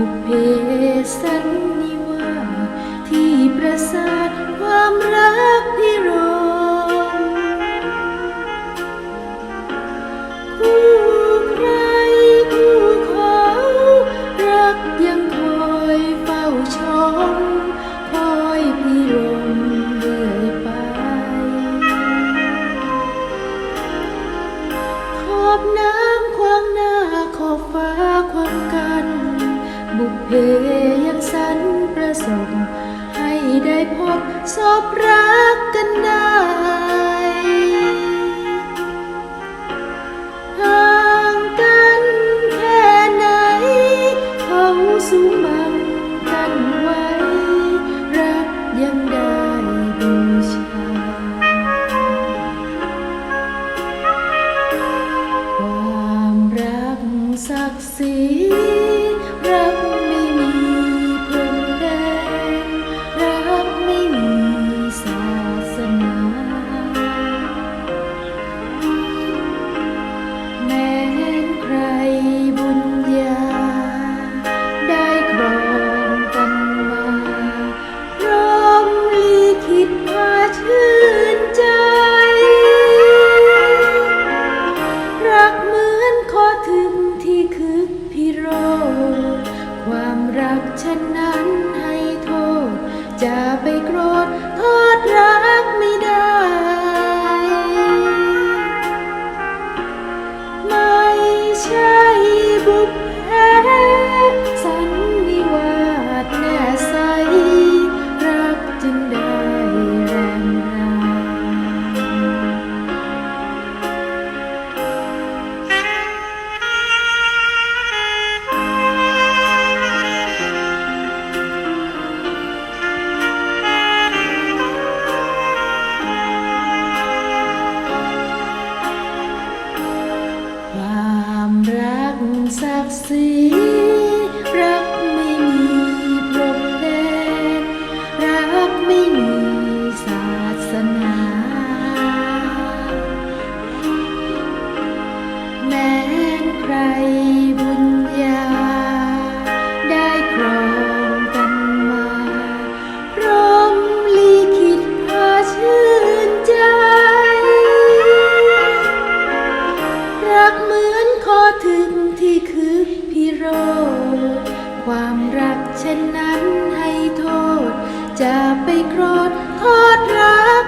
บุพเพสันนิวาสที่ประสาทความรักพิรมคู่ใครคู่เขารักยังคอยเฝ้าชมคอยพิรมเรื่อยไปขอบน้ำ เพยังสรรประสงค์ให้ได้พบสบรักกันได้ห่างกันแค่ไหนเขาสูงบังกันไว้ รักยังได้บูชาความรักศักดิ์ศรี รักศั ฉันนั้นให้โทษ จะไปโกรธโทษรัก